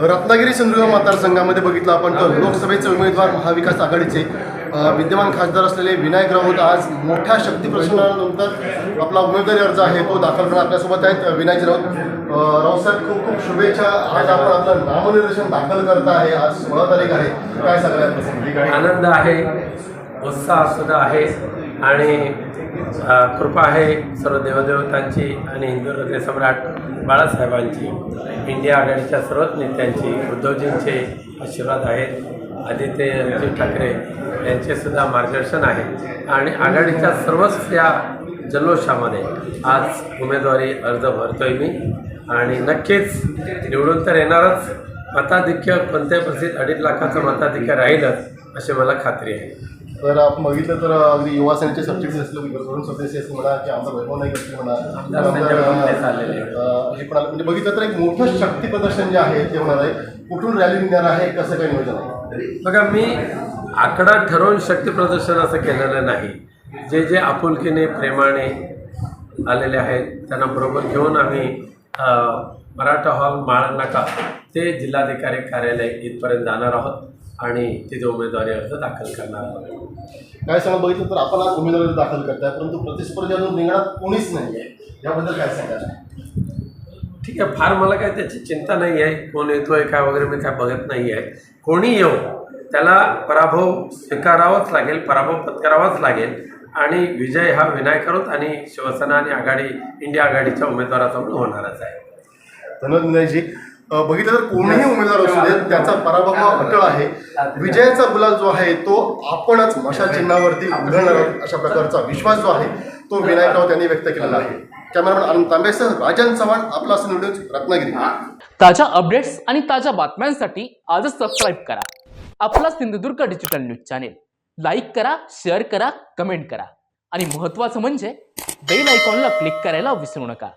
रत्नागिरी सिंधुदुर्ग मतदारसंघामध्ये बघितलं आपण तर लोकसभेचे उमेदवार महाविकास आघाडीचे विद्यमान खासदार असलेले विनायक राऊत आज मोठ्या शक्ती प्रश्नानंतर आपला उमेदवारी अर्ज आहे तो दाखल करणार. आपल्यासोबत आहेत विनायक राऊत. अ, राऊतसाहेब खूप खूप शुभेच्छा. आज आपण आपलं नामनिर्देशन दाखल करत आहे. आज सोळा तारीख आहे. काय सगळ्यात आनंद आहे. उत्साह सुद्धा आहे. आणि कृपा आहे सर्व देवदेवतांची आणि हिंदू हृदय सम्राट बाळासाहेबांची. इंडिया आघाडीच्या सर्वच नेत्यांची उद्धवजींचे आशीर्वाद आहेत. आदित्यजी ठाकरे यांचेसुद्धा मार्गदर्शन आहे. आणि आघाडीच्या सर्वच या जल्लोषामध्ये आज उमेदवारी अर्ज भरतोय मी. आणि नक्कीच निवडून तर येणारच. मताधिक्य कोणत्याही प्रसिद्ध अडीच लाखाचं मताधिक्य राहीलच. अशी मला खात्री आहे. तर आपण बघितलं तर अगदी युवा सेनेचे सबसिडी असलं वरून सदस्य असतील म्हणा की आमदार वैभव नाईक असतील म्हणा हे पण. म्हणजे बघितलं तर एक मोठं शक्ती प्रदर्शन जे आहे ते होणार आहे. कुठून रॅली निघणार आहे कसं काय नियोजन आहे? बघा मी आकडा ठरवून शक्ती प्रदर्शन असं केलेलं नाही. जे जे आपुलकीने प्रेमाने आलेले आहेत त्यांना बरोबर घेऊन आम्ही मराठा हॉल माळनाका ते जिल्हाधिकारी कार्यालय इथपर्यंत जाणार आहोत. आणि तिथे उमेदवारी अर्ज दाखल करणार आहोत. काय सांगा बघितलं तर आपण आज उमेदवारी दाखल करताय परंतु प्रतिस्पर्ध्यातून निघणार कोणीच नाही आहे याबद्दल काय सांगाल? ठीक आहे फार मला काय त्याची चिंता नाही आहे. कोण येतोय काय वगैरे मी काय बघत नाही आहे. कोणी येऊ त्याला पराभव स्वीकारावाच लागेल पराभव पत्करावाच लागेल. आणि विजय हा विनायक राऊत आणि शिवसेना आणि आघाडी इंडिया आघाडीच्या उमेदवाराचा होणारच आहे. धन्यवाद विनयजी बघितलं तर कोणीही उमेदवार असू दे त्याचा पराभव हा अटळ आहे. विजयाचा गुलाल जो आहे तो आपणच मशा चिन्हावरती उधळणार आहोत अशा प्रकारचा विश्वास जो आहे तो विनायक राऊत यांनी व्यक्त केलेला आहे. कॅमेरामॅन आनंद तांबेसह राजन चव्हाण आपला न्यूज रत्नागिरी. ताज्या अपडेट्स आणि ताज्या बातम्यांसाठी आजच सबस्क्राईब करा. आपला Sindhudurg digital news channel like करा शेअर करा कमेंट करा. आणि महत्त्वाचं म्हणजे बेल आयकॉनला क्लिक करायला विसरू नका.